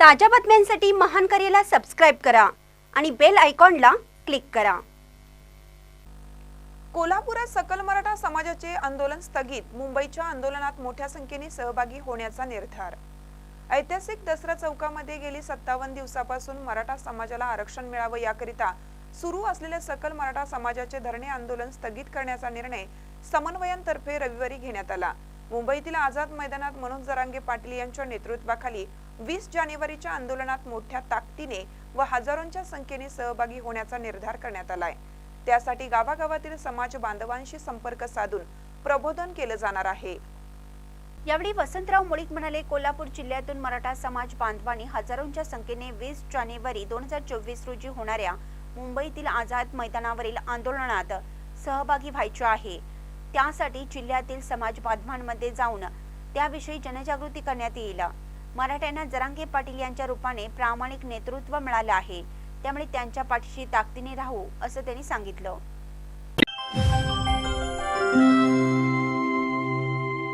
ताज्या बातम्यांसाठी महान करेला सबस्क्राईब करा आणि बेल आयकॉनला क्लिक करा. कोल्हापुरात सकल मराठा समाजाचे आंदोलन स्थगित. मुंबईच्या आंदोलनात मोठ्या संख्येने सहभागी होण्याचा निर्धार. ऐतिहासिक दसरा चौकामध्ये गेली सत्तावन्न दिवसापासून मराठा समाजाला आरक्षण मिळावं याकरिता सुरू असलेले सकल मराठा समाजाचे धरणे आंदोलन स्थगित करण्याचा निर्णय समन्वयांतर्फे रविवारी घेण्यात आला. मुंबईतील आझाद मैदानात मनोज जरांगे पाटील यांच्या नेतृत्वाखाली वीस जानेवारीच्या आंदोलनात मोठ्या ताकदीने व हजारोंच्या संख्येने सहभागी होण्याचा निर्धार करण्यात आलाय. त्यासाठी गावागावातील समाज बांधवांशी संपर्क साधून प्रबोधन केलं जाणार आहे. यावेळी वसंतराव मुळीक म्हणाले कोल्हापूर जिल्ह्यातून मराठा समाज बांधवांनी हजारोंच्या संख्येने वीस जानेवारी दोन हजार चोवीस रोजी होणाऱ्या मुंबईतील आझाद मैदानावरील आंदोलनात सहभागी व्हायचे आहे. त्यासाठी जिल्ह्यातील समाज बांधवांमध्ये जाऊन त्याविषयी जनजागृती करण्यात येईल. मराठ्यांना जरांगे पाटील यांच्या रूपाने प्रामाणिक नेतृत्व मिळालं आहे. त्यामुळे त्यांच्या पाठीशी ताकदीने राहू असं त्यांनी सांगितलं.